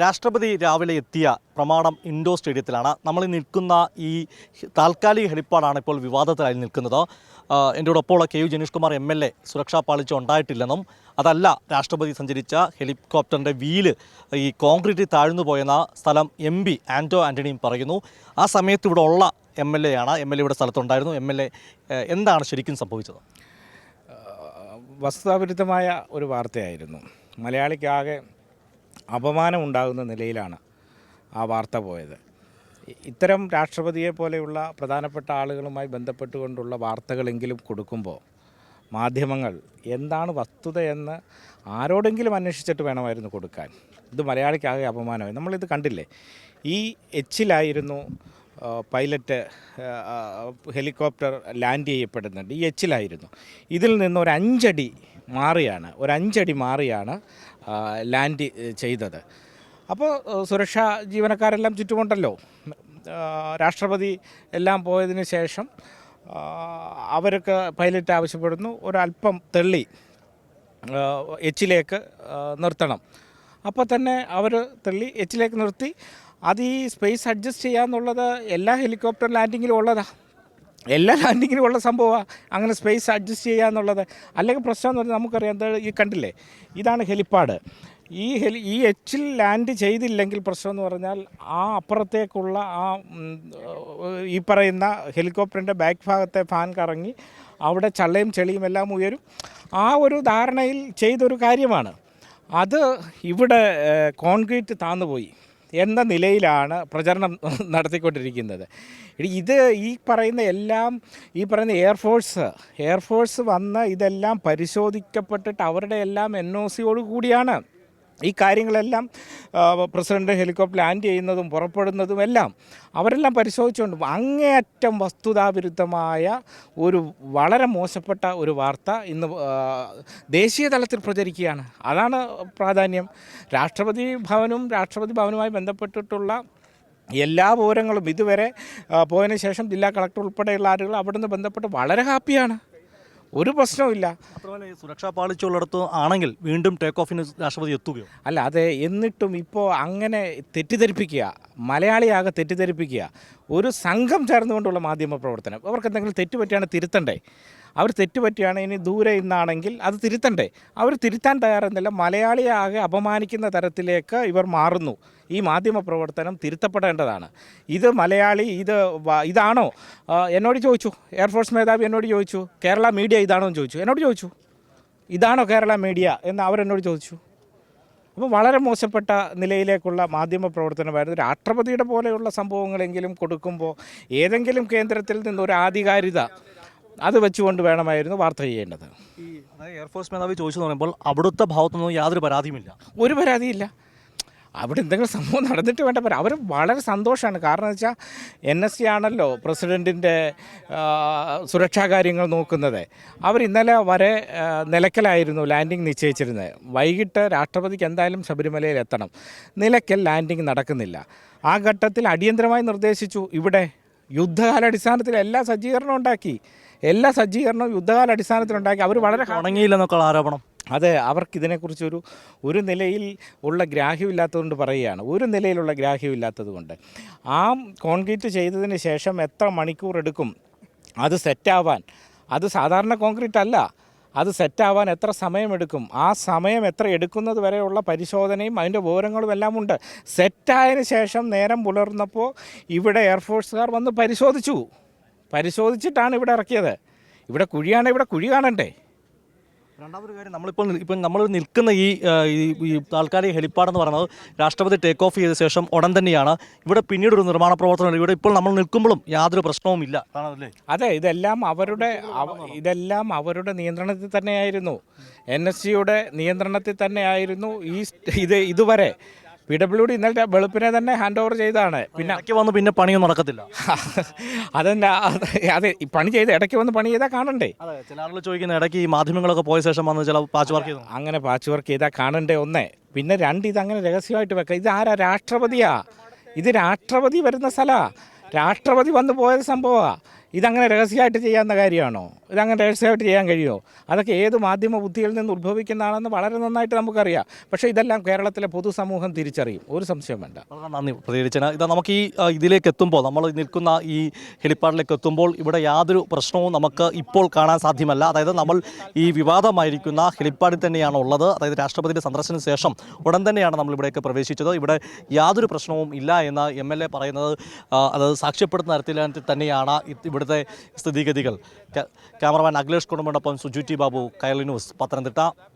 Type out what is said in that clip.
രാഷ്ട്രപതി രാവിലെ എത്തിയ പ്രമാണം ഇൻഡോർ സ്റ്റേഡിയത്തിലാണ്. നമ്മൾ നിൽക്കുന്ന ഈ താൽക്കാലിക ഹെലിപ്പാഡാണ് ഇപ്പോൾ വിവാദത്തിലായി നിൽക്കുന്നത്. എന്റെ ഒപ്പമുള്ള K U Janeesh Kumar M L A സുരക്ഷാ പാളിച്ച ഉണ്ടായിട്ടില്ലെന്നും അതല്ല രാഷ്ട്രപതി സഞ്ചരിച്ച ഹെലികോപ്റ്ററിന്റെ വീൽ ഈ കോൺക്രീറ്റിൽ താഴ്ന്നു പോയെന്ന സ്ഥലം എം പി ആന്റോ ആന്റണിയും പറയുന്നു. ആ സമയത്ത് ഇവിടെ ഉള്ള എം എൽ എ ആണ് എം എൽ എ ഇവിടെ സ്ഥലത്തുണ്ടായിരുന്നു. എം എൽ എ എന്താണ് ശരിക്കും സംഭവിച്ചത്? വസ്തുതാവിരുദ്ധമായ ഒരു വാർത്തയായിരുന്നു. മലയാളിക്കാകെ അപമാനം ഉണ്ടാകുന്ന നിലയിലാണ് ആ വാർത്ത പോയത്. ഇത്തരം രാഷ്ട്രപതിയെ പോലെയുള്ള പ്രധാനപ്പെട്ട ആളുകളുമായി ബന്ധപ്പെട്ടുകൊണ്ടുള്ള വാർത്തകളെങ്കിലും കൊടുക്കുമ്പോൾ മാധ്യമങ്ങൾ എന്താണ് വസ്തുതയെന്ന് ആരോടെങ്കിലും അന്വേഷിച്ചിട്ട് വേണമായിരുന്നു കൊടുക്കാൻ. ഇത് മലയാളിക്കാകെ അപമാനമായി. നമ്മളിത് കണ്ടില്ലേ? ഈ എച്ചിലായിരുന്നു പൈലറ്റ് ഹെലികോപ്റ്റർ ലാൻഡ് ചെയ്യപ്പെടുന്നുണ്ട്. ഈ എച്ചിലായിരുന്നു. ഇതിൽ നിന്ന് ഒരു അഞ്ചടി മാറിയാണ് ഒരു അഞ്ചടി മാറിയാണ് ലാൻഡ് ചെയ്തത്. അപ്പോൾ സുരക്ഷാ ജീവനക്കാരെല്ലാം ചുറ്റുമുണ്ടല്ലോ. രാഷ്ട്രപതി എല്ലാം പോയതിന് ശേഷം അവർക്ക് പൈലറ്റ് ആവശ്യപ്പെടുന്നു ഒരല്പം തെള്ളി എച്ചിലേക്ക് നിർത്തണം. അപ്പോൾ തന്നെ അവർ തെള്ളി എച്ചിലേക്ക് നിർത്തി അത് ഈ സ്പേസ് അഡ്ജസ്റ്റ് ചെയ്യാന്നുള്ളത് എല്ലാ ഹെലികോപ്റ്റർ ലാൻഡിങ്ങിലും ഉള്ളതാ. എല്ലാ ലാൻഡിങ്ങിനും ഉള്ള സംഭവമാണ് അങ്ങനെ സ്പേസ് അഡ്ജസ്റ്റ് ചെയ്യുക എന്നുള്ളത്. അല്ലെങ്കിൽ പ്രശ്നം എന്ന് പറഞ്ഞാൽ നമുക്കറിയാം എന്താ ഈ കണ്ടില്ലേ? ഇതാണ് ഹെലിപ്പാഡ്. ഈ ഹെലി ഈ എച്ചിൽ ലാൻഡ് ചെയ്തില്ലെങ്കിൽ പ്രശ്നം എന്ന് പറഞ്ഞാൽ ആ അപ്പുറത്തേക്കുള്ള ആ ഈ പറയുന്ന ഹെലികോപ്റ്ററിന്റെ ബാക്ക് ഭാഗത്തെ ഫാൻ കറങ്ങി അവിടെ ചള്ളയും ചെളിയും എല്ലാം ഉയരും. ആ ഒരു ധാരണയിൽ ചെയ്തൊരു കാര്യമാണ്. അത് ഇവിടെ കോൺക്രീറ്റ് താന്നുപോയി. എന്ന നിലയിലാണ് പ്രചരണം നടത്തിക്കൊണ്ടിരിക്കുന്നത്. ഇത് ഈ പറയുന്ന എല്ലാം ഈ പറയുന്ന എയർഫോഴ്സ് എയർഫോഴ്സ് വന്ന് ഇതെല്ലാം പരിശോധിക്കപ്പെട്ടിട്ട് അവരുടെ എല്ലാം എൻ ഒ സിയോട് കൂടിയാണ്. ഈ കാര്യങ്ങളെല്ലാം പ്രസിഡന്റ് ഹെലികോപ്റ്റർ ലാൻഡ് ചെയ്യുന്നതും പുറപ്പെടുന്നതും എല്ലാം അവരെല്ലാം പരിശോധിച്ചുകൊണ്ട് അങ്ങേയറ്റം വസ്തുതാവിരുദ്ധമായ ഒരു വളരെ മോശപ്പെട്ട ഒരു വാർത്ത ഇന്ന് ദേശീയ തലത്തിൽ പ്രചരിക്കുകയാണ്. അതാണ് പ്രാധാന്യം. രാഷ്ട്രപതി ഭവനും രാഷ്ട്രപതി ഭവനുമായി ബന്ധപ്പെട്ടിട്ടുള്ള എല്ലാ വിവരങ്ങളും ഇതുവരെ പോയതിനു ശേഷം ജില്ലാ കളക്ടർ ഉൾപ്പെടെയുള്ള ആളുകൾ അവിടുന്ന് ബന്ധപ്പെട്ട് വളരെ ഹാപ്പിയാണ്. ഒരു പ്രശ്നവുമില്ല മാത്രമല്ല ഈ സുരക്ഷാ പാളിച്ചുള്ളിടത്ത് ആണെങ്കിൽ വീണ്ടും ടേക്ക് ഓഫിന് രാഷ്ട്രപതി എത്തുകയോ? അല്ല അതെ എന്നിട്ടും ഇപ്പോൾ അങ്ങനെ തെറ്റിദ്ധരിപ്പിക്കുക മലയാളിയാകെ തെറ്റിദ്ധരിപ്പിക്കുക ഒരു സംഘം ചേർന്നുകൊണ്ടുള്ള മാധ്യമ പ്രവർത്തനം അവർക്ക് എന്തെങ്കിലും തെറ്റുപറ്റിയാണ് തിരുത്തണ്ടേ? അവർ തെറ്റ് പറ്റിയാണ് ഇനി ദൂരെ ഇന്നാണെങ്കിൽ അത് തിരുത്തണ്ടേ. അവർ തിരുത്താൻ തയ്യാറെന്നില്ല മലയാളിയെ ആകെ അപമാനിക്കുന്ന തരത്തിലേക്ക് ഇവർ മാറുന്നു. ഈ മാധ്യമ പ്രവർത്തനം തിരുത്തപ്പെടേണ്ടതാണ്. ഇത് മലയാളി ഇത് ഇതാണോ? എന്നോട് ചോദിച്ചു. എയർഫോഴ്സ് മേധാവി എന്നോട് ചോദിച്ചു. കേരള മീഡിയ ഇതാണോ എന്ന് ചോദിച്ചു. എന്നോട് ചോദിച്ചു. ഇതാണോ കേരള മീഡിയ എന്ന് അവരെന്നോട് ചോദിച്ചു. അപ്പോൾ വളരെ മോശപ്പെട്ട നിലയിലേക്കുള്ള മാധ്യമ പ്രവർത്തനമായിരുന്നു രാഷ്ട്രപതിയുടെ പോലെയുള്ള സംഭവങ്ങളെങ്കിലും കൊടുക്കുമ്പോൾ ഏതെങ്കിലും കേന്ദ്രത്തിൽ നിന്ന് ഒരു അത് വെച്ചുകൊണ്ട് വേണമായിരുന്നു വാർത്ത ചെയ്യേണ്ടത്. ഈ എയർഫോഴ്സ് മേധാവി ചോദിച്ചു പറയുമ്പോൾ അവിടുത്തെ ഭാഗത്തുനിന്നും യാതൊരു പരാതിയുമില്ല. ഒരു പരാതിയില്ല. അവിടെ എന്തെങ്കിലും സംഭവം നടന്നിട്ട് വേണ്ട പറയാം അവർ വളരെ സന്തോഷമാണ് കാരണം എന്ന് വെച്ചാൽ എൻ എസ് സി ആണല്ലോ പ്രസിഡന്റിന്റെ സുരക്ഷാ കാര്യങ്ങൾ നോക്കുന്നത്. അവർ ഇന്നലെ വരെ നിലയ്ക്കലായിരുന്നു ലാൻഡിംഗ് നിശ്ചയിച്ചിരുന്നത്. വൈകിട്ട് രാഷ്ട്രപതിക്ക് എന്തായാലും ശബരിമലയിൽ എത്തണം. നിലയ്ക്കൽ ലാൻഡിംഗ് നടക്കുന്നില്ല. ആ ഘട്ടത്തിൽ അടിയന്തരമായി നിർദ്ദേശിച്ചു ഇവിടെ യുദ്ധകാലാടിസ്ഥാനത്തിൽ എല്ലാ സജ്ജീകരണവും ഉണ്ടാക്കി. എല്ലാ സജ്ജീകരണവും യുദ്ധകാല അടിസ്ഥാനത്തിലുണ്ടാക്കി അവർ വളരെ ഉണങ്ങിയില്ലെന്നൊക്കെയുള്ള ആരോപണം. അതെ അവർക്ക് ഇതിനെക്കുറിച്ചൊരു ഒരു നിലയിൽ ഉള്ള ഗ്രാഹ്യമില്ലാത്തതുകൊണ്ട് പറയുകയാണ്. ഒരു നിലയിലുള്ള ഗ്രാഹ്യമില്ലാത്തത് കൊണ്ട് ആ കോൺക്രീറ്റ് ചെയ്തതിന് ശേഷം എത്ര മണിക്കൂർ എടുക്കും? അത് സെറ്റാവാൻ. അത് സാധാരണ കോൺക്രീറ്റ് അല്ല. അത് സെറ്റാവാൻ എത്ര സമയമെടുക്കും? ആ സമയം എത്ര എടുക്കുന്നത് വരെയുള്ള പരിശോധനയും അതിന്റെ വിവരങ്ങളും എല്ലാം ഉണ്ട് സെറ്റായതിന് ശേഷം നേരം പുലർന്നപ്പോൾ ഇവിടെ എയർഫോഴ്സുകാർ വന്ന് പരിശോധിച്ചു. പരിശോധിച്ചിട്ടാണ് ഇവിടെ ഇറക്കിയത്. ഇവിടെ കുഴിയാണ് ഇവിടെ കുഴി കാണണ്ടേ? രണ്ടാമതൊരു കാര്യം നമ്മളിപ്പോൾ ഇപ്പം നമ്മൾ നിൽക്കുന്ന ഈ ഈ താൽക്കാലിക ഹെലിപ്പാഡ് എന്ന് പറയുന്നത് രാഷ്ട്രപതി ടേക്ക് ഓഫ് ചെയ്ത ശേഷം ഉടൻ തന്നെയാണ്. ഇവിടെ പിന്നീട് ഒരു നിർമ്മാണ പ്രവർത്തനം ഇവിടെ ഇപ്പോൾ നമ്മൾ നിൽക്കുമ്പോഴും യാതൊരു പ്രശ്നവും ഇല്ല. അതെ ഇതെല്ലാം അവരുടെ ഇതെല്ലാം അവരുടെ നിയന്ത്രണത്തിൽ തന്നെയായിരുന്നു. എൻ എസ് സിയുടെ നിയന്ത്രണത്തിൽ തന്നെയായിരുന്നു ഈ ഇത് ഇതുവരെ. പി ഡബ്ല്യു ഡി ഇന്നലെ വെളുപ്പിനെ തന്നെ ഹാൻഡ് ഓവർ ചെയ്താണ് പിന്നെ ഇടയ്ക്ക് വന്ന് പിന്നെ പണിയൊന്നും നടക്കത്തില്ല. അതല്ല അത് ഈ പണി ചെയ്ത് ഇടയ്ക്ക് വന്ന് പണി ചെയ്താൽ കാണണ്ടേ? അതെ ചില ആളുകൾ ചോദിക്കുന്ന ഇടയ്ക്ക് ഈ മാധ്യമങ്ങളൊക്കെ പോയ ശേഷം വന്ന് ചില പാച്ച് വർക്ക് ചെയ്തു. അങ്ങനെ പാച്ച് വർക്ക് ചെയ്താൽ കാണണ്ടേ ഒന്നേ? പിന്നെ രണ്ട് ഇത് അങ്ങനെ രഹസ്യമായിട്ട് വെക്കുക ഇത് ആരാ? രാഷ്ട്രപതിയാ. ഇത് രാഷ്ട്രപതി വരുന്ന സ്ഥലമാണ് രാഷ്ട്രപതി വന്നു പോയ സംഭവമാണ് ഇതങ്ങനെ രഹസ്യമായിട്ട് ചെയ്യാവുന്ന കാര്യമാണോ? ഇതങ്ങനെ രഹസ്യമായിട്ട് ചെയ്യാൻ കഴിയുമോ? അതൊക്കെ ഏത് മാധ്യമ ബുദ്ധിയിൽ നിന്ന് ഉത്ഭവിക്കുന്നതാണെന്ന് വളരെ നന്നായിട്ട് നമുക്കറിയാം. പക്ഷേ ഇതെല്ലാം കേരളത്തിലെ പൊതുസമൂഹം തിരിച്ചറിയും. ഒരു സംശയം വേണ്ട. നന്ദി പ്രതികരിച്ചാൽ ഇത് നമുക്ക് ഈ ഇതിലേക്ക് എത്തുമ്പോൾ നമ്മൾ നിൽക്കുന്ന ഈ ഹെലിപ്പാഡിലേക്ക് എത്തുമ്പോൾ ഇവിടെ യാതൊരു പ്രശ്നവും നമുക്ക് ഇപ്പോൾ കാണാൻ സാധ്യമല്ല. അതായത് നമ്മൾ ഈ വിവാദമായിരിക്കുന്ന ഹെലിപ്പാഡിൽ തന്നെയാണ് ഉള്ളത്. അതായത് രാഷ്ട്രപതിയുടെ സന്ദർശന ശേഷം ഉടൻ തന്നെയാണ് നമ്മൾ ഇവിടേക്ക് പ്രവേശിച്ചത്. ഇവിടെ യാതൊരു പ്രശ്നവും ഇല്ല എന്ന് എം എൽ എ പറയുന്നത് അത് സാക്ഷ്യപ്പെടുത്തുന്ന തരത്തിൽ തന്നെയാണ്. ഇത് ഇവിടുത്തെ സ്ഥിതിഗതികൾ. ക്യാ- ക്യാമറമാൻ അഖിലേഷ് കുടുംബനൊപ്പം സുജു ടി ബാബു കൈരളി ന്യൂസ് പത്തനംതിട്ട.